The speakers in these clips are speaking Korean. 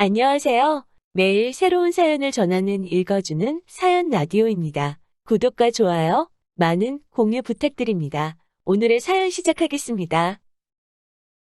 안녕하세요. 매일 새로운 사연을 전하는 읽어주는 사연 라디오입니다. 구독과 좋아요, 많은 공유 부탁드립니다. 오늘의 사연 시작하겠습니다.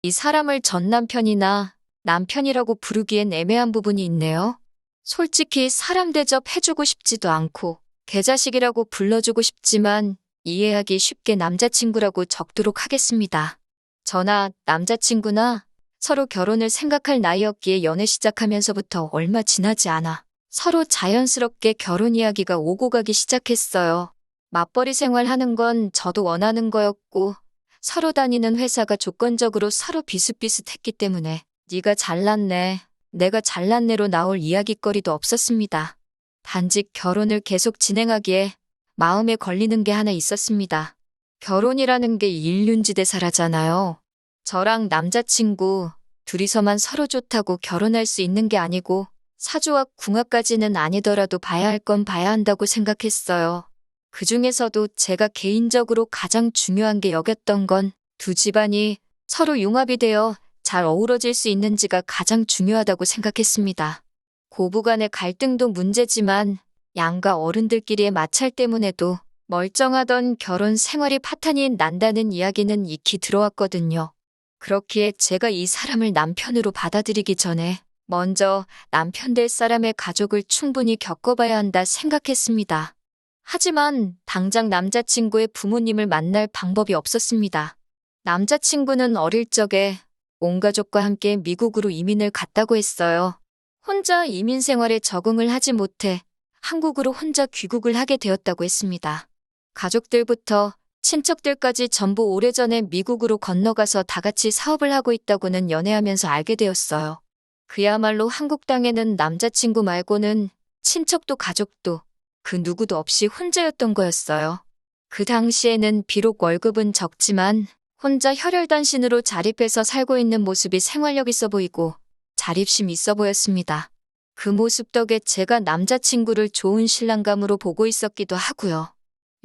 이 사람을 전 남편이나 남편이라고 부르기엔 애매한 부분이 있네요. 솔직히 사람 대접 해주고 싶지도 않고 개자식이라고 불러주고 싶지만 이해하기 쉽게 남자친구라고 적도록 하겠습니다. 저나 남자친구나 서로 결혼을 생각할 나이였기에 연애 시작하면서부터 얼마 지나지 않아 서로 자연스럽게 결혼 이야기가 오고 가기 시작했어요. 맞벌이 생활하는 건 저도 원하는 거였고 서로 다니는 회사가 조건적으로 서로 비슷비슷했기 때문에 네가 잘났네, 내가 잘났네로 나올 이야기거리도 없었습니다. 단지 결혼을 계속 진행하기에 마음에 걸리는 게 하나 있었습니다. 결혼이라는 게 일륜지대사라잖아요. 저랑 남자친구 둘이서만 서로 좋다고 결혼할 수 있는 게 아니고 사주와 궁합까지는 아니더라도 봐야 할 건 봐야 한다고 생각했어요. 그 중에서도 제가 개인적으로 가장 중요한 게 여겼던 건 두 집안이 서로 융합이 되어 잘 어우러질 수 있는지가 가장 중요하다고 생각했습니다. 고부 간의 갈등도 문제지만 양가 어른들끼리의 마찰 때문에도 멀쩡하던 결혼 생활이 파탄이 난다는 이야기는 익히 들어왔거든요. 그렇기에 제가 이 사람을 남편으로 받아들이기 전에 먼저 남편 될 사람의 가족을 충분히 겪어봐야 한다 생각했습니다. 하지만 당장 남자친구의 부모님을 만날 방법이 없었습니다. 남자친구는 어릴 적에 온 가족과 함께 미국으로 이민을 갔다고 했어요. 혼자 이민 생활에 적응을 하지 못해 한국으로 혼자 귀국을 하게 되었다고 했습니다. 가족들부터 친척들까지 전부 오래전에 미국으로 건너가서 다 같이 사업을 하고 있다고는 연애하면서 알게 되었어요. 그야말로 한국 땅에는 남자친구 말고는 친척도 가족도 그 누구도 없이 혼자였던 거였어요. 그 당시에는 비록 월급은 적지만 혼자 혈혈단신으로 자립해서 살고 있는 모습이 생활력 있어 보이고 자립심 있어 보였습니다. 그 모습 덕에 제가 남자친구를 좋은 신랑감으로 보고 있었기도 하고요.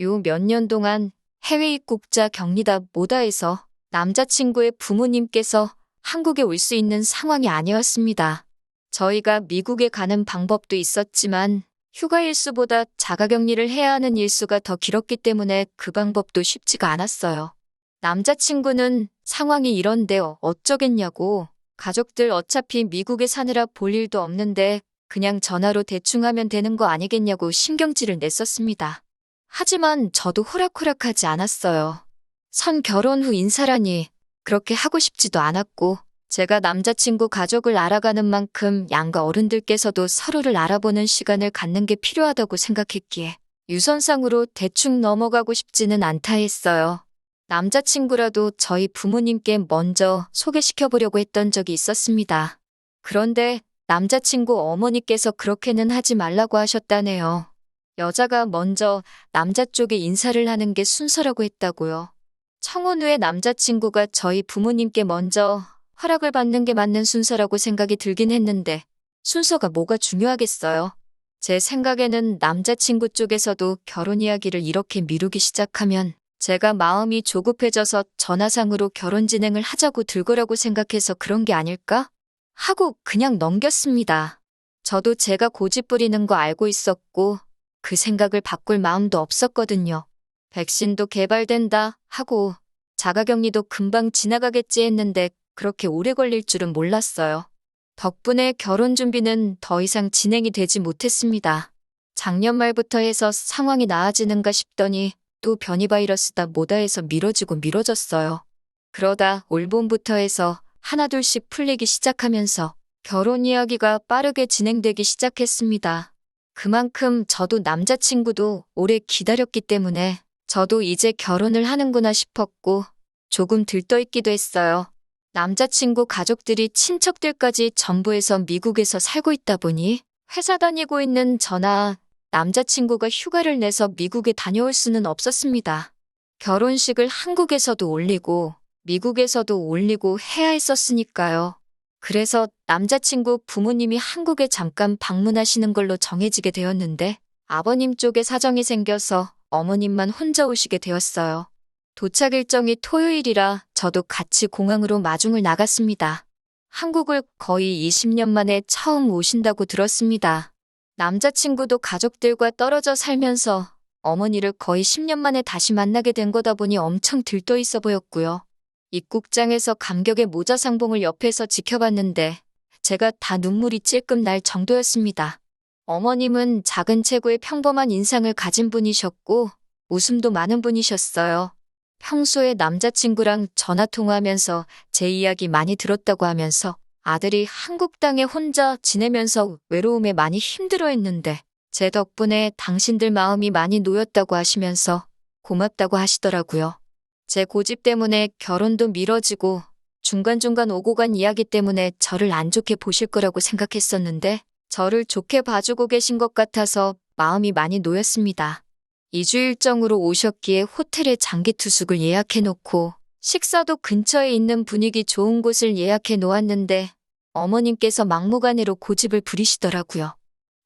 요 몇 년 동안 해외 입국자 격리다 뭐다 해서 남자친구의 부모님께서 한국에 올 수 있는 상황이 아니었습니다. 저희가 미국에 가는 방법도 있었지만 휴가 일수보다 자가격리를 해야 하는 일수가 더 길었기 때문에 그 방법도 쉽지가 않았어요. 남자친구는 상황이 이런데 어쩌겠냐고 가족들 어차피 미국에 사느라 볼 일도 없는데 그냥 전화로 대충 하면 되는 거 아니겠냐고 신경질을 냈었습니다. 하지만 저도 호락호락하지 않았어요. 선 결혼 후 인사라니 그렇게 하고 싶지도 않았고 제가 남자친구 가족을 알아가는 만큼 양가 어른들께서도 서로를 알아보는 시간을 갖는 게 필요하다고 생각했기에 유선상으로 대충 넘어가고 싶지는 않다 했어요. 남자친구라도 저희 부모님께 먼저 소개시켜보려고 했던 적이 있었습니다. 그런데 남자친구 어머니께서 그렇게는 하지 말라고 하셨다네요. 여자가 먼저 남자 쪽에 인사를 하는 게 순서라고 했다고요. 청혼 후에 남자친구가 저희 부모님께 먼저 허락을 받는 게 맞는 순서라고 생각이 들긴 했는데 순서가 뭐가 중요하겠어요. 제 생각에는 남자친구 쪽에서도 결혼 이야기를 이렇게 미루기 시작하면 제가 마음이 조급해져서 전화상으로 결혼 진행을 하자고 들거라고 생각해서 그런 게 아닐까? 하고 그냥 넘겼습니다. 저도 제가 고집 부리는 거 알고 있었고 그 생각을 바꿀 마음도 없었거든요. 백신도 개발된다 하고 자가격리도 금방 지나가겠지 했는데 그렇게 오래 걸릴 줄은 몰랐어요. 덕분에 결혼 준비는 더 이상 진행이 되지 못했습니다. 작년 말부터 해서 상황이 나아지는가 싶더니 또 변이 바이러스다 뭐다 해서 미뤄지고 미뤄졌어요. 그러다 올봄부터 해서 하나둘씩 풀리기 시작하면서 결혼 이야기가 빠르게 진행되기 시작했습니다. 그만큼 저도 남자친구도 오래 기다렸기 때문에 저도 이제 결혼을 하는구나 싶었고 조금 들떠있기도 했어요. 남자친구 가족들이 친척들까지 전부에서 미국에서 살고 있다 보니 회사 다니고 있는 저나 남자친구가 휴가를 내서 미국에 다녀올 수는 없었습니다. 결혼식을 한국에서도 올리고 미국에서도 올리고 해야 했었으니까요. 그래서 남자친구 부모님이 한국에 잠깐 방문하시는 걸로 정해지게 되었는데 아버님 쪽에 사정이 생겨서 어머님만 혼자 오시게 되었어요. 도착 일정이 토요일이라 저도 같이 공항으로 마중을 나갔습니다. 한국을 거의 20년 만에 처음 오신다고 들었습니다. 남자친구도 가족들과 떨어져 살면서 어머니를 거의 10년 만에 다시 만나게 된 거다 보니 엄청 들떠 있어 보였고요. 입국장에서 감격의 모자 상봉을 옆에서 지켜봤는데 제가 다 눈물이 찔끔 날 정도였습니다. 어머님은 작은 체구의 평범한 인상을 가진 분이셨고 웃음도 많은 분이셨어요. 평소에 남자친구랑 전화 통화하면서 제 이야기 많이 들었다고 하면서 아들이 한국 땅에 혼자 지내면서 외로움에 많이 힘들어 했는데 제 덕분에 당신들 마음이 많이 놓였다고 하시면서 고맙다고 하시더라고요. 제 고집 때문에 결혼도 미뤄지고 중간중간 오고 간 이야기 때문에 저를 안 좋게 보실 거라고 생각했었는데 저를 좋게 봐주고 계신 것 같아서 마음이 많이 놓였습니다. 2주 일정으로 오셨기에 호텔에 장기 투숙을 예약해 놓고 식사도 근처에 있는 분위기 좋은 곳을 예약해 놓았는데 어머님께서 막무가내로 고집을 부리시더라고요.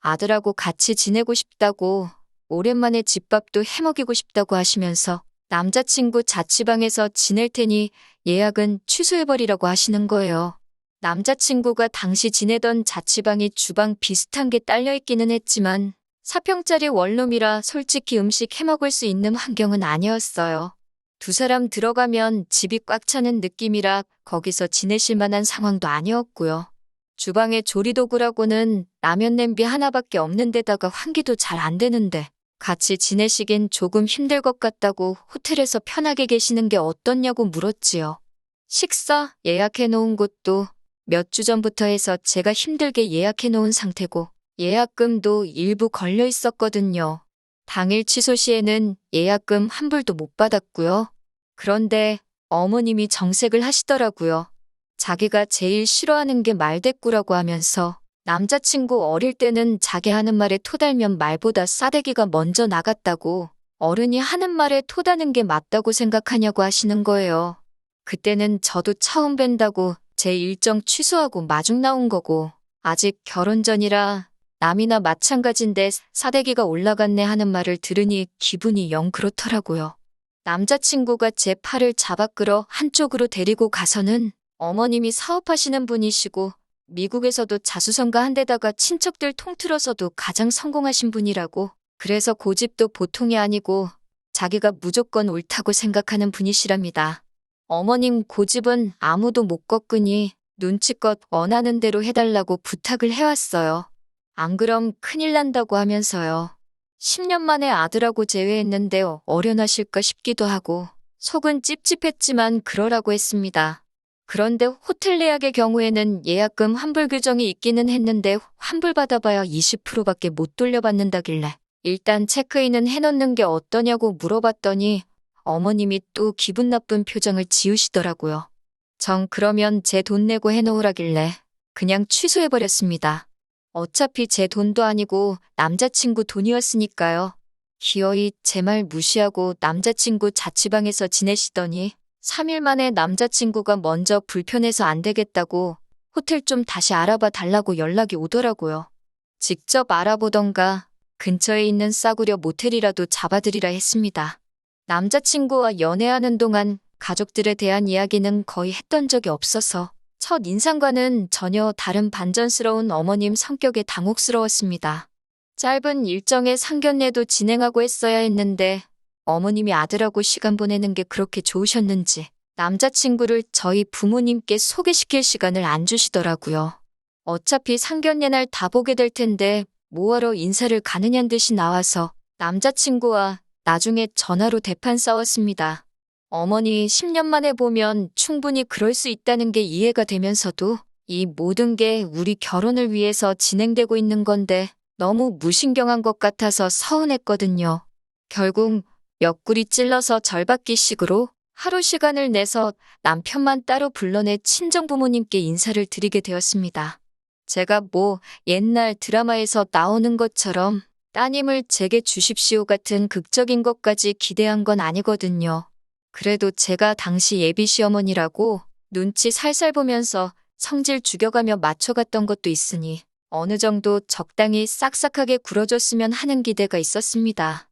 아들하고 같이 지내고 싶다고 오랜만에 집밥도 해먹이고 싶다고 하시면서 남자친구 자취방에서 지낼 테니 예약은 취소해버리라고 하시는 거예요. 남자친구가 당시 지내던 자취방이 주방 비슷한 게 딸려있기는 했지만 4평짜리 원룸이라 솔직히 음식 해먹을 수 있는 환경은 아니었어요. 두 사람 들어가면 집이 꽉 차는 느낌이라 거기서 지내실 만한 상황도 아니었고요. 주방에 조리도구라고는 라면 냄비 하나밖에 없는 데다가 환기도 잘 안 되는데 같이 지내시긴 조금 힘들 것 같다고 호텔에서 편하게 계시는 게 어떻냐고 물었지요. 식사 예약해 놓은 곳도 몇 주 전부터 해서 제가 힘들게 예약해 놓은 상태고 예약금도 일부 걸려 있었거든요. 당일 취소 시에는 예약금 한 불도 못 받았고요. 그런데 어머님이 정색을 하시더라고요. 자기가 제일 싫어하는 게 말대꾸라고 하면서 남자친구 어릴 때는 자기 하는 말에 토달면 말보다 싸대기가 먼저 나갔다고 어른이 하는 말에 토다는 게 맞다고 생각하냐고 하시는 거예요. 그때는 저도 처음 뵌다고 제 일정 취소하고 마중 나온 거고 아직 결혼 전이라 남이나 마찬가지인데 사대기가 올라갔네 하는 말을 들으니 기분이 영 그렇더라고요. 남자친구가 제 팔을 잡아 끌어 한쪽으로 데리고 가서는 어머님이 사업하시는 분이시고 미국에서도 자수성가 한 데다가 친척들 통틀어서도 가장 성공하신 분이라고 그래서 고집도 보통이 아니고 자기가 무조건 옳다고 생각하는 분이시랍니다. 어머님 고집은 아무도 못 꺾으니 눈치껏 원하는 대로 해달라고 부탁을 해왔어요. 안 그럼 큰일 난다고 하면서요. 10년 만에 아들하고 재회했는데 어련하실까 싶기도 하고 속은 찝찝했지만 그러라고 했습니다. 그런데 호텔 예약의 경우에는 예약금 환불 규정이 있기는 했는데 환불 받아봐야 20%밖에 못 돌려받는다길래 일단 체크인은 해놓는 게 어떠냐고 물어봤더니 어머님이 또 기분 나쁜 표정을 지으시더라고요. 정 그러면 제 돈 내고 해놓으라길래 그냥 취소해버렸습니다. 어차피 제 돈도 아니고 남자친구 돈이었으니까요. 기어이 제 말 무시하고 남자친구 자취방에서 지내시더니 3일 만에 남자친구가 먼저 불편해서 안 되겠다고 호텔 좀 다시 알아봐 달라고 연락이 오더라고요. 직접 알아보던가 근처에 있는 싸구려 모텔이라도 잡아드리라 했습니다. 남자친구와 연애하는 동안 가족들에 대한 이야기는 거의 했던 적이 없어서 첫 인상과는 전혀 다른 반전스러운 어머님 성격에 당혹스러웠습니다. 짧은 일정의 상견례도 진행하고 했어야 했는데 어머님이 아들하고 시간 보내는 게 그렇게 좋으셨는지 남자친구를 저희 부모님께 소개시킬 시간을 안 주시더라고요. 어차피 상견례 날 다 보게 될 텐데 뭐하러 인사를 가느냐는 듯이 나와서 남자친구와 나중에 전화로 대판 싸웠습니다. 어머니 10년 만에 보면 충분히 그럴 수 있다는 게 이해가 되면서도 이 모든 게 우리 결혼을 위해서 진행되고 있는 건데 너무 무신경한 것 같아서 서운했거든요. 결국 옆구리 찔러서 절받기식으로 하루 시간을 내서 남편만 따로 불러내 친정 부모님께 인사를 드리게 되었습니다. 제가 뭐 옛날 드라마에서 나오는 것처럼 따님을 제게 주십시오 같은 극적인 것까지 기대한 건 아니거든요. 그래도 제가 당시 예비 시어머니라고 눈치 살살 보면서 성질 죽여가며 맞춰갔던 것도 있으니 어느 정도 적당히 싹싹하게 굴어줬으면 하는 기대가 있었습니다.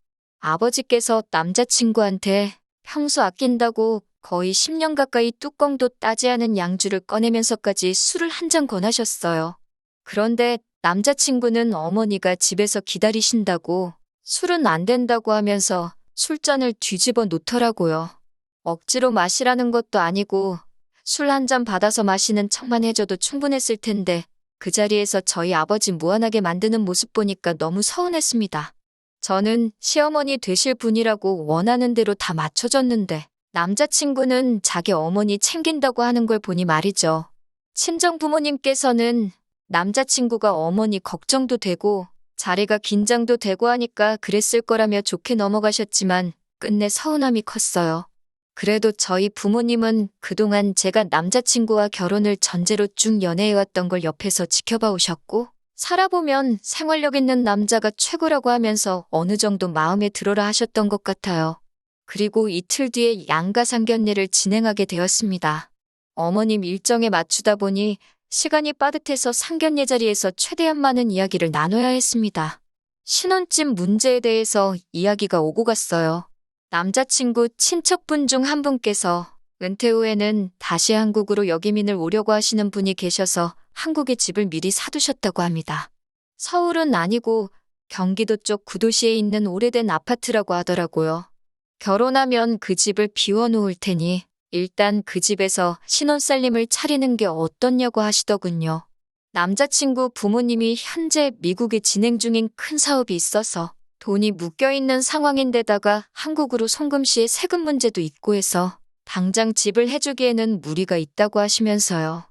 아버지께서 남자친구한테 평소 아낀다고 거의 10년 가까이 뚜껑도 따지 않은 양주를 꺼내면서까지 술을 한 잔 권하셨어요. 그런데 남자친구는 어머니가 집에서 기다리신다고 술은 안 된다고 하면서 술잔을 뒤집어 놓더라고요. 억지로 마시라는 것도 아니고 술 한 잔 받아서 마시는 척만 해줘도 충분했을 텐데 그 자리에서 저희 아버지 무한하게 만드는 모습 보니까 너무 서운했습니다. 저는 시어머니 되실 분이라고 원하는 대로 다 맞춰줬는데 남자친구는 자기 어머니 챙긴다고 하는 걸 보니 말이죠. 친정 부모님께서는 남자친구가 어머니 걱정도 되고 자리가 긴장도 되고 하니까 그랬을 거라며 좋게 넘어가셨지만 끝내 서운함이 컸어요. 그래도 저희 부모님은 그동안 제가 남자친구와 결혼을 전제로 쭉 연애해왔던 걸 옆에서 지켜봐 오셨고, 살아보면 생활력 있는 남자가 최고라고 하면서 어느 정도 마음에 들어라 하셨던 것 같아요. 그리고 이틀 뒤에 양가 상견례를 진행하게 되었습니다. 어머님 일정에 맞추다 보니 시간이 빠듯해서 상견례 자리에서 최대한 많은 이야기를 나눠야 했습니다. 신혼집 문제에 대해서 이야기가 오고 갔어요. 남자친구 친척분 중 한 분께서 은퇴 후에는 다시 한국으로 역이민을 오려고 하시는 분이 계셔서 한국에 집을 미리 사두셨다고 합니다. 서울은 아니고 경기도 쪽 구도시에 있는 오래된 아파트라고 하더라고요. 결혼하면 그 집을 비워놓을 테니 일단 그 집에서 신혼살림을 차리는 게 어떻냐고 하시더군요. 남자친구 부모님이 현재 미국에 진행 중인 큰 사업이 있어서 돈이 묶여있는 상황인데다가 한국으로 송금 시에 세금 문제도 있고 해서 당장 집을 해주기에는 무리가 있다고 하시면서요.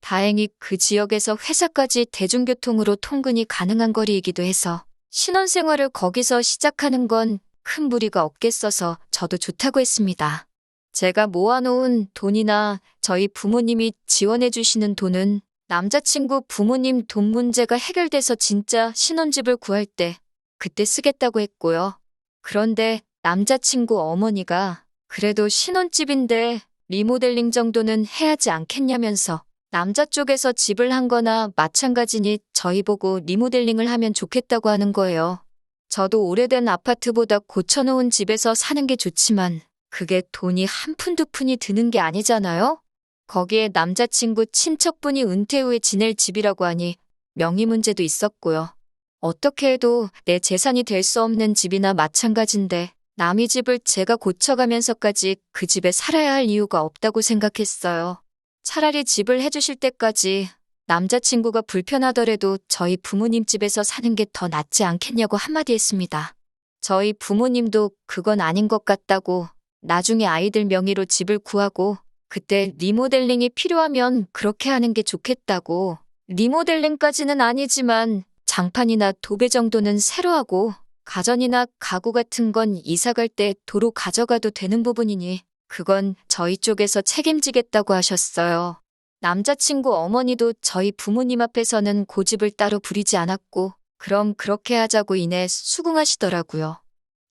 다행히 그 지역에서 회사까지 대중교통으로 통근이 가능한 거리이기도 해서 신혼생활을 거기서 시작하는 건 큰 무리가 없겠어서 저도 좋다고 했습니다. 제가 모아놓은 돈이나 저희 부모님이 지원해주시는 돈은 남자친구 부모님 돈 문제가 해결돼서 진짜 신혼집을 구할 때 그때 쓰겠다고 했고요. 그런데 남자친구 어머니가 그래도 신혼집인데 리모델링 정도는 해야지 않겠냐면서 남자 쪽에서 집을 한 거나 마찬가지니 저희 보고 리모델링을 하면 좋겠다고 하는 거예요. 저도 오래된 아파트보다 고쳐놓은 집에서 사는 게 좋지만 그게 돈이 한 푼 두 푼이 드는 게 아니잖아요? 거기에 남자친구 친척분이 은퇴 후에 지낼 집이라고 하니 명의 문제도 있었고요. 어떻게 해도 내 재산이 될 수 없는 집이나 마찬가지인데 남의 집을 제가 고쳐가면서까지 그 집에 살아야 할 이유가 없다고 생각했어요. 차라리 집을 해주실 때까지 남자친구가 불편하더라도 저희 부모님 집에서 사는 게 더 낫지 않겠냐고 한마디 했습니다. 저희 부모님도 그건 아닌 것 같다고 나중에 아이들 명의로 집을 구하고 그때 리모델링이 필요하면 그렇게 하는 게 좋겠다고 리모델링까지는 아니지만 장판이나 도배 정도는 새로 하고 가전이나 가구 같은 건 이사 갈 때 도로 가져가도 되는 부분이니 그건 저희 쪽에서 책임지겠다고 하셨어요. 남자친구 어머니도 저희 부모님 앞에서는 고집을 따로 부리지 않았고 그럼 그렇게 하자고 이내 수긍하시더라고요.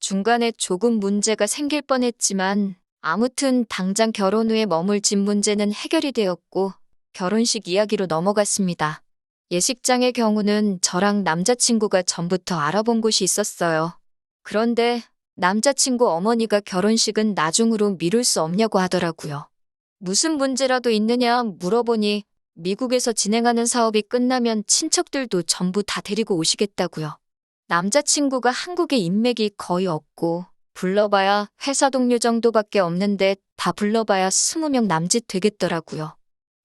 중간에 조금 문제가 생길 뻔했지만 아무튼 당장 결혼 후에 머물 집 문제는 해결이 되었고 결혼식 이야기로 넘어갔습니다. 예식장의 경우는 저랑 남자친구가 전부터 알아본 곳이 있었어요. 그런데 남자친구 어머니가 결혼식은 나중으로 미룰 수 없냐고 하더라고요. 무슨 문제라도 있느냐 물어보니 미국에서 진행하는 사업이 끝나면 친척들도 전부 다 데리고 오시겠다고요. 남자친구가 한국에 인맥이 거의 없고 불러봐야 회사 동료 정도밖에 없는데 다 불러봐야 20명 남짓 되겠더라고요.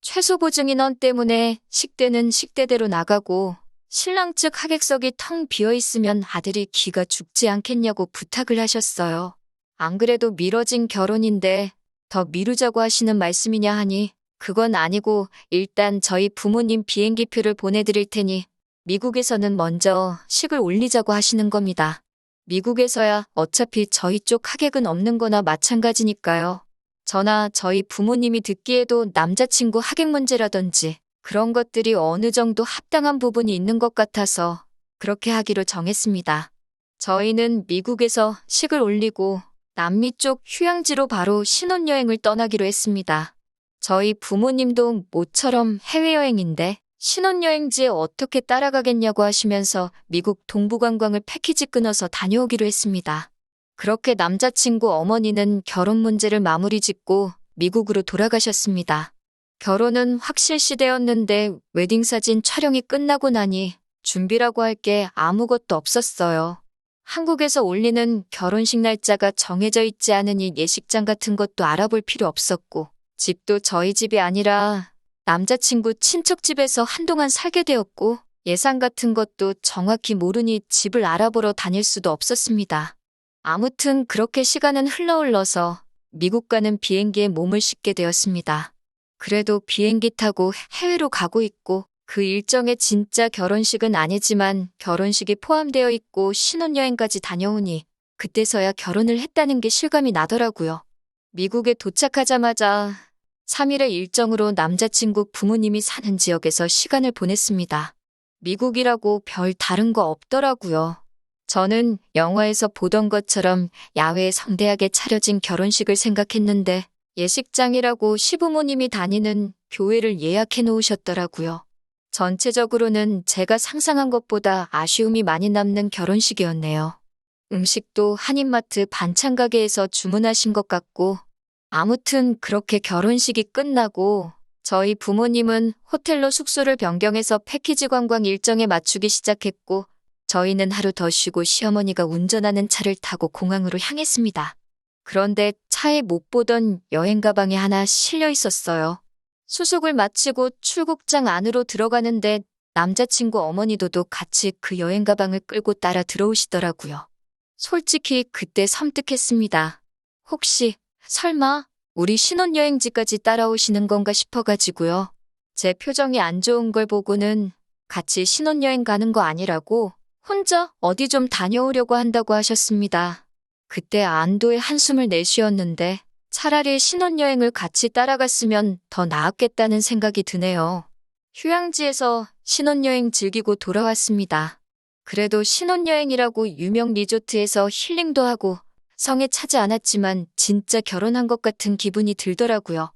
최소 보증 인원 때문에 식대는 식대대로 나가고 신랑 측 하객석이 텅 비어 있으면 아들이 기가 죽지 않겠냐고 부탁을 하셨어요. 안 그래도 미뤄진 결혼인데 더 미루자고 하시는 말씀이냐 하니 그건 아니고 일단 저희 부모님 비행기표를 보내드릴 테니 미국에서는 먼저 식을 올리자고 하시는 겁니다. 미국에서야 어차피 저희 쪽 하객은 없는 거나 마찬가지니까요. 저나 저희 부모님이 듣기에도 남자친구 하객 문제라든지 그런 것들이 어느 정도 합당한 부분이 있는 것 같아서 그렇게 하기로 정했습니다. 저희는 미국에서 식을 올리고 남미 쪽 휴양지로 바로 신혼여행을 떠나기로 했습니다. 저희 부모님도 모처럼 해외여행인데 신혼여행지에 어떻게 따라가겠냐고 하시면서 미국 동부관광을 패키지 끊어서 다녀오기로 했습니다. 그렇게 남자친구 어머니는 결혼 문제를 마무리 짓고 미국으로 돌아가셨습니다. 결혼은 확실시되었는데 웨딩사진 촬영이 끝나고 나니 준비라고 할 게 아무것도 없었어요. 한국에서 올리는 결혼식 날짜가 정해져 있지 않으니 예식장 같은 것도 알아볼 필요 없었고, 집도 저희 집이 아니라 남자친구 친척 집에서 한동안 살게 되었고, 예산 같은 것도 정확히 모르니 집을 알아보러 다닐 수도 없었습니다. 아무튼 그렇게 시간은 흘러흘러서 미국 가는 비행기에 몸을 싣게 되었습니다. 그래도 비행기 타고 해외로 가고 있고 그 일정에 진짜 결혼식은 아니지만 결혼식이 포함되어 있고 신혼여행까지 다녀오니 그때서야 결혼을 했다는 게 실감이 나더라고요. 미국에 도착하자마자 3일의 일정으로 남자친구 부모님이 사는 지역에서 시간을 보냈습니다. 미국이라고 별 다른 거 없더라고요. 저는 영화에서 보던 것처럼 야외에 성대하게 차려진 결혼식을 생각했는데 예식장이라고 시부모님이 다니는 교회를 예약해 놓으셨더라고요. 전체적으로는 제가 상상한 것보다 아쉬움이 많이 남는 결혼식이었네요. 음식도 한인마트 반찬 가게에서 주문하신 것 같고, 아무튼 그렇게 결혼식이 끝나고 저희 부모님은 호텔로 숙소를 변경해서 패키지 관광 일정에 맞추기 시작했고, 저희는 하루 더 쉬고 시어머니가 운전하는 차를 타고 공항으로 향했습니다. 그런데 차에 못 보던 여행 가방이 하나 실려 있었어요. 수속을 마치고 출국장 안으로 들어가는데 남자친구 어머니도도 같이 그 여행 가방을 끌고 따라 들어오시더라고요. 솔직히 그때 섬뜩했습니다. 혹시 설마 우리 신혼여행지까지 따라오시는 건가 싶어가지고요. 제 표정이 안 좋은 걸 보고는 같이 신혼여행 가는 거 아니라고 혼자 어디 좀 다녀오려고 한다고 하셨습니다. 그때 안도의 한숨을 내쉬었는데 차라리 신혼여행을 같이 따라갔으면 더 나았겠다는 생각이 드네요. 휴양지에서 신혼여행 즐기고 돌아왔습니다. 그래도 신혼여행이라고 유명 리조트에서 힐링도 하고 성에 차지 않았지만 진짜 결혼한 것 같은 기분이 들더라고요.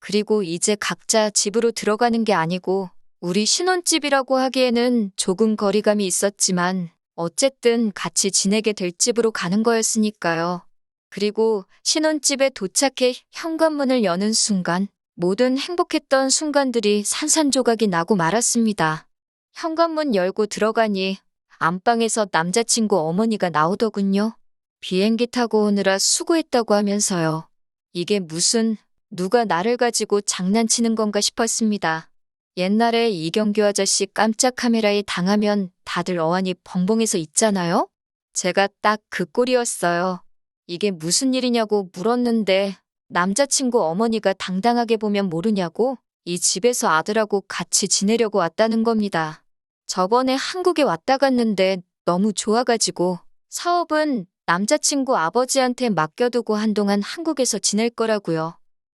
그리고 이제 각자 집으로 들어가는 게 아니고 우리 신혼집이라고 하기에는 조금 거리감이 있었지만 어쨌든 같이 지내게 될 집으로 가는 거였으니까요. 그리고 신혼집에 도착해 현관문을 여는 순간 모든 행복했던 순간들이 산산조각이 나고 말았습니다. 현관문 열고 들어가니 안방에서 남자친구 어머니가 나오더군요. 비행기 타고 오느라 수고했다고 하면서요. 이게 무슨 누가 나를 가지고 장난치는 건가 싶었습니다. 옛날에 이경규 아저씨 깜짝 카메라에 당하면 다들 어안이 벙벙해서 있잖아요? 제가 딱 그 꼴이었어요. 이게 무슨 일이냐고 물었는데 남자친구 어머니가 당당하게 보면 모르냐고 이 집에서 아들하고 같이 지내려고 왔다는 겁니다. 저번에 한국에 왔다 갔는데 너무 좋아가지고 사업은 남자친구 아버지한테 맡겨두고 한동안 한국에서 지낼 거라고요.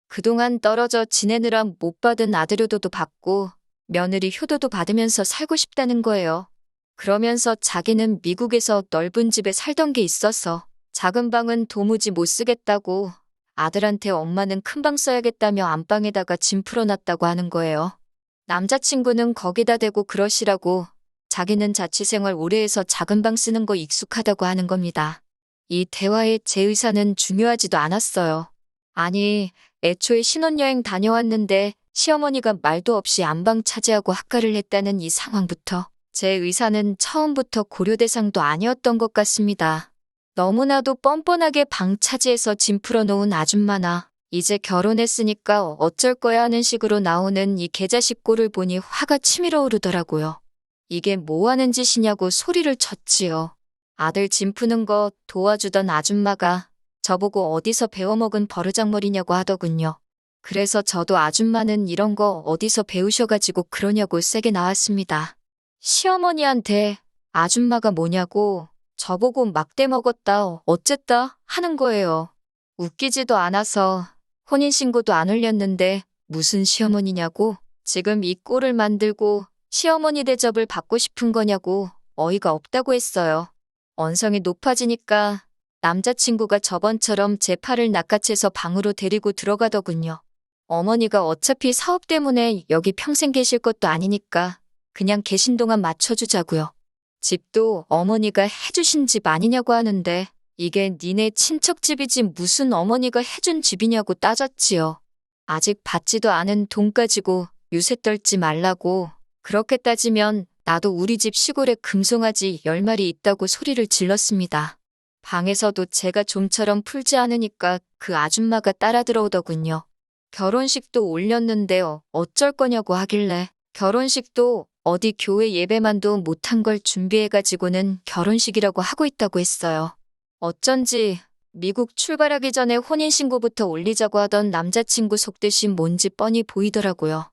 그동안 떨어져 지내느라 못 받은 아들 효도도 받고 며느리 효도도 받으면서 살고 싶다는 거예요. 그러면서 자기는 미국에서 넓은 집에 살던 게 있어서 작은 방은 도무지 못 쓰겠다고 아들한테 엄마는 큰 방 써야겠다며 안방에다가 짐 풀어놨다고 하는 거예요. 남자친구는 거기다 대고 그러시라고 자기는 자취생활 오래 해서 작은 방 쓰는 거 익숙하다고 하는 겁니다. 이 대화에 제 의사는 중요하지도 않았어요. 아니, 애초에 신혼여행 다녀왔는데 시어머니가 말도 없이 안방 차지하고 학가를 했다는 이 상황부터 제 의사는 처음부터 고려 대상도 아니었던 것 같습니다. 너무나도 뻔뻔하게 방 차지해서 짐 풀어놓은 아줌마나 이제 결혼했으니까 어쩔 거야 하는 식으로 나오는 이 개자식 꼴을 보니 화가 치밀어 오르더라고요. 이게 뭐 하는 짓이냐고 소리를 쳤지요. 아들 짐 푸는 거 도와주던 아줌마가 저보고 어디서 배워먹은 버르장머리냐고 하더군요. 그래서 저도 아줌마는 이런 거 어디서 배우셔가지고 그러냐고 세게 나왔습니다. 시어머니한테 아줌마가 뭐냐고 저보고 막대 먹었다 어쨌다 하는 거예요. 웃기지도 않아서 혼인신고도 안 올렸는데 무슨 시어머니냐고 지금 이 꼴을 만들고 시어머니 대접을 받고 싶은 거냐고 어이가 없다고 했어요. 언성이 높아지니까 남자친구가 저번처럼 제 팔을 낚아채서 방으로 데리고 들어가더군요. 어머니가 어차피 사업 때문에 여기 평생 계실 것도 아니니까 그냥 계신 동안 맞춰주자고요. 집도 어머니가 해주신 집 아니냐고 하는데 이게 니네 친척 집이지 무슨 어머니가 해준 집이냐고 따졌지요. 아직 받지도 않은 돈 가지고 유세 떨지 말라고. 그렇게 따지면 나도 우리 집 시골에 금송아지 10마리 있다고 소리를 질렀습니다. 방에서도 제가 좀처럼 풀지 않으니까 그 아줌마가 따라 들어오더군요. 결혼식도 올렸는데요. 어쩔 거냐고 하길래 결혼식도 어디 교회 예배만도 못한 걸 준비해가지고는 결혼식이라고 하고 있다고 했어요. 어쩐지 미국 출발하기 전에 혼인신고부터 올리자고 하던 남자친구 속뜻이 뭔지 뻔히 보이더라고요.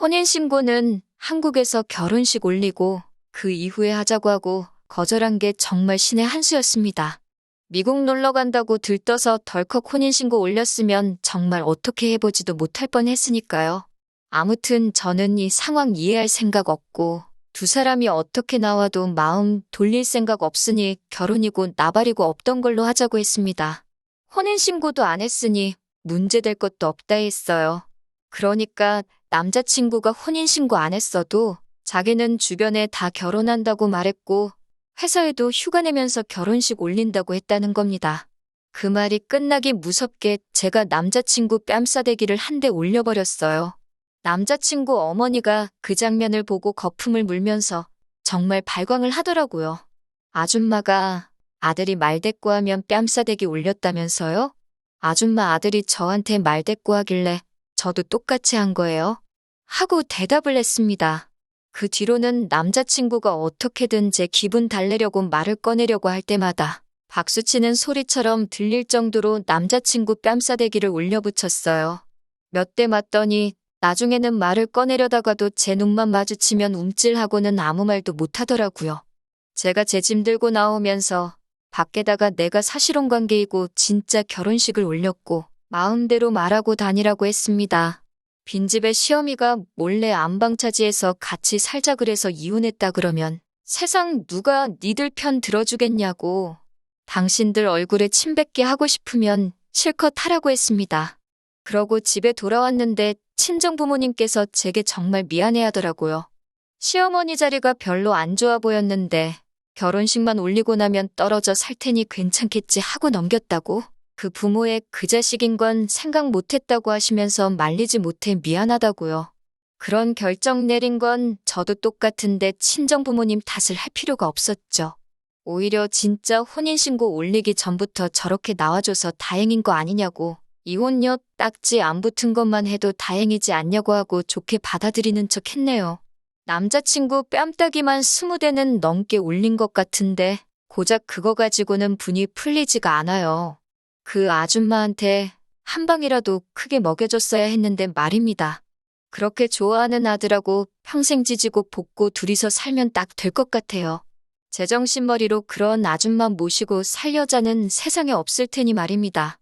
혼인신고는 한국에서 결혼식 올리고 그 이후에 하자고 하고 거절한 게 정말 신의 한 수였습니다. 미국 놀러 간다고 들떠서 덜컥 혼인신고 올렸으면 정말 어떻게 해보지도 못할 뻔 했으니까요. 아무튼 저는 이 상황 이해할 생각 없고 두 사람이 어떻게 나와도 마음 돌릴 생각 없으니 결혼이고 나발이고 없던 걸로 하자고 했습니다. 혼인신고도 안 했으니 문제될 것도 없다 했어요. 그러니까 남자친구가 혼인신고 안 했어도 자기는 주변에 다 결혼한다고 말했고 회사에도 휴가 내면서 결혼식 올린다고 했다는 겁니다. 그 말이 끝나기 무섭게 제가 남자친구 뺨싸대기를 한 대 올려버렸어요. 남자친구 어머니가 그 장면을 보고 거품을 물면서 정말 발광을 하더라고요. 아줌마가 아들이 말대꾸하면 뺨싸대기 올렸다면서요? 아줌마 아들이 저한테 말대꾸하길래 저도 똑같이 한 거예요. 하고 대답을 했습니다. 그 뒤로는 남자친구가 어떻게든 제 기분 달래려고 말을 꺼내려고 할 때마다 박수치는 소리처럼 들릴 정도로 남자친구 뺨싸대기를 올려붙였어요. 몇 대 맞더니 나중에는 말을 꺼내려다가도 제 눈만 마주치면 움찔하고는 아무 말도 못하더라고요. 제가 제 짐 들고 나오면서 밖에다가 내가 사실혼 관계이고 진짜 결혼식을 올렸고 마음대로 말하고 다니라고 했습니다. 빈집에 시어미가 몰래 안방 차지해서 같이 살자 그래서 이혼했다 그러면 세상 누가 니들 편 들어주겠냐고 당신들 얼굴에 침 뱉게 하고 싶으면 실컷 하라고 했습니다. 그러고 집에 돌아왔는데 친정 부모님께서 제게 정말 미안해 하더라고요. 시어머니 자리가 별로 안 좋아 보였는데 결혼식만 올리고 나면 떨어져 살 테니 괜찮겠지 하고 넘겼다고? 그 부모의 그 자식인 건 생각 못했다고 하시면서 말리지 못해 미안하다고요. 그런 결정 내린 건 저도 똑같은데 친정 부모님 탓을 할 필요가 없었죠. 오히려 진짜 혼인신고 올리기 전부터 저렇게 나와줘서 다행인 거 아니냐고. 이혼녀 딱지 안 붙은 것만 해도 다행이지 않냐고 하고 좋게 받아들이는 척 했네요. 남자친구 뺨따기만 스무 대는 넘게 올린 것 같은데 고작 그거 가지고는 분이 풀리지가 않아요. 그 아줌마한테 한 방이라도 크게 먹여줬어야 했는데 말입니다. 그렇게 좋아하는 아들하고 평생 지지고 볶고 둘이서 살면 딱 될 것 같아요. 제정신머리로 그런 아줌마 모시고 살 여자는 세상에 없을 테니 말입니다.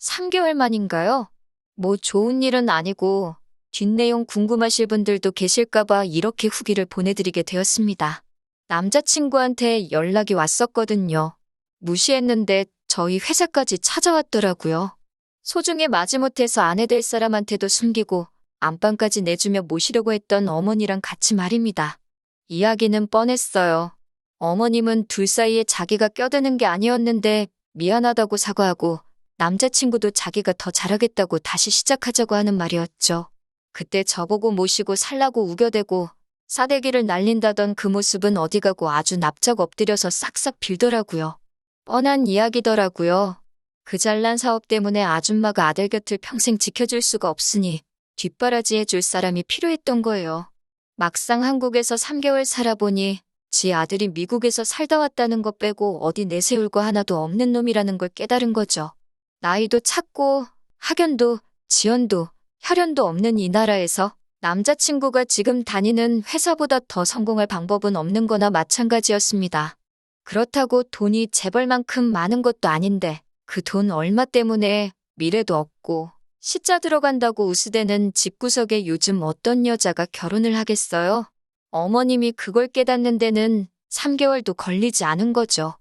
3개월 만인가요? 뭐 좋은 일은 아니고 뒷내용 궁금하실 분들도 계실까봐 이렇게 후기를 보내드리게 되었습니다. 남자친구한테 연락이 왔었거든요. 무시했는데 저희 회사까지 찾아왔더라고요. 소중히 마지못해서 아내 될 사람한테도 숨기고 안방까지 내주며 모시려고 했던 어머니랑 같이 말입니다. 이야기는 뻔했어요. 어머님은 둘 사이에 자기가 껴드는 게 아니었는데 미안하다고 사과하고 남자친구도 자기가 더 잘하겠다고 다시 시작하자고 하는 말이었죠. 그때 저보고 모시고 살라고 우겨대고 싸대기를 날린다던 그 모습은 어디 가고 아주 납작 엎드려서 싹싹 빌더라고요. 뻔한 이야기더라고요. 그 잘난 사업 때문에 아줌마가 아들 곁을 평생 지켜줄 수가 없으니 뒷바라지 해줄 사람이 필요했던 거예요. 막상 한국에서 3개월 살아보니 지 아들이 미국에서 살다 왔다는 것 빼고 어디 내세울 거 하나도 없는 놈이라는 걸 깨달은 거죠. 나이도 찼고 학연도 지연도 혈연도 없는 이 나라에서 남자친구가 지금 다니는 회사보다 더 성공할 방법은 없는 거나 마찬가지였습니다. 그렇다고 돈이 재벌만큼 많은 것도 아닌데 그 돈 얼마 때문에 미래도 없고 시자 들어간다고 우스대는 집구석에 요즘 어떤 여자가 결혼을 하겠어요? 어머님이 그걸 깨닫는 데는 3개월도 걸리지 않은 거죠.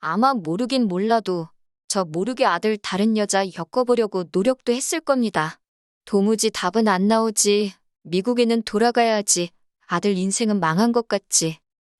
아마 모르긴 몰라도 저 모르게 아들 다른 여자 엮어보려고 노력도 했을 겁니다. 도무지 답은 안 나오지. 미국에는 돌아가야지. 아들 인생은 망한 것 같지.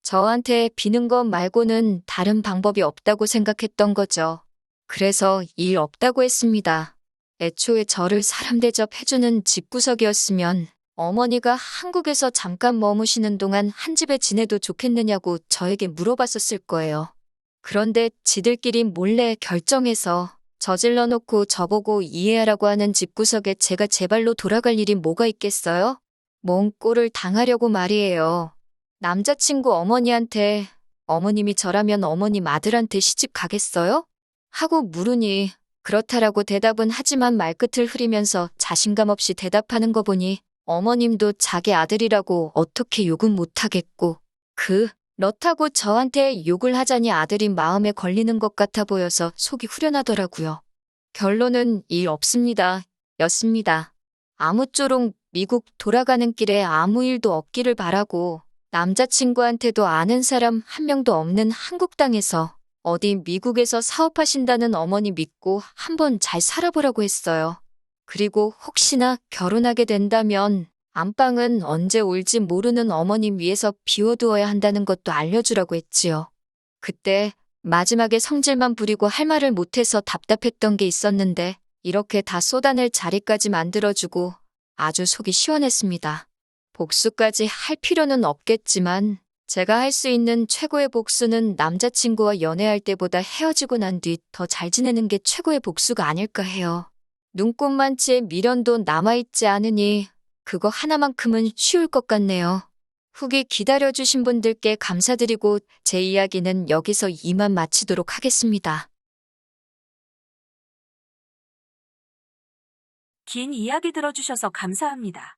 저한테 비는 것 말고는 다른 방법이 없다고 생각했던 거죠. 그래서 일 없다고 했습니다. 애초에 저를 사람 대접해주는 집구석이었으면 어머니가 한국에서 잠깐 머무시는 동안 한 집에 지내도 좋겠느냐고 저에게 물어봤었을 거예요. 그런데 지들끼리 몰래 결정해서 저질러 놓고 저보고 이해하라고 하는 집구석에 제가 제 발로 돌아갈 일이 뭐가 있겠어요? 뭔 꼴을 당하려고 말이에요. 남자친구 어머니한테 어머님이 저라면 어머님 아들한테 시집 가겠어요? 하고 물으니 그렇다라고 대답은 하지만 말끝을 흐리면서 자신감 없이 대답하는 거 보니 어머님도 자기 아들이라고 어떻게 욕은 못하겠고 그 렇다고 저한테 욕을 하자니 아들이 마음에 걸리는 것 같아 보여서 속이 후련하더라고요. 결론은 일 없습니다. 였습니다. 아무쪼록 미국 돌아가는 길에 아무 일도 없기를 바라고 남자친구한테도 아는 사람 한 명도 없는 한국 땅에서 어디 미국에서 사업하신다는 어머니 믿고 한번 잘 살아보라고 했어요. 그리고 혹시나 결혼하게 된다면 안방은 언제 올지 모르는 어머님 위해서 비워두어야 한다는 것도 알려주라고 했지요. 그때 마지막에 성질만 부리고 할 말을 못해서 답답했던 게 있었는데 이렇게 다 쏟아낼 자리까지 만들어주고 아주 속이 시원했습니다. 복수까지 할 필요는 없겠지만 제가 할 수 있는 최고의 복수는 남자친구와 연애할 때보다 헤어지고 난 뒤 더 잘 지내는 게 최고의 복수가 아닐까 해요. 눈꽃만치의 미련도 남아있지 않으니 그거 하나만큼은 쉬울 것 같네요. 후기 기다려주신 분들께 감사드리고 제 이야기는 여기서 이만 마치도록 하겠습니다. 긴 이야기 들어주셔서 감사합니다.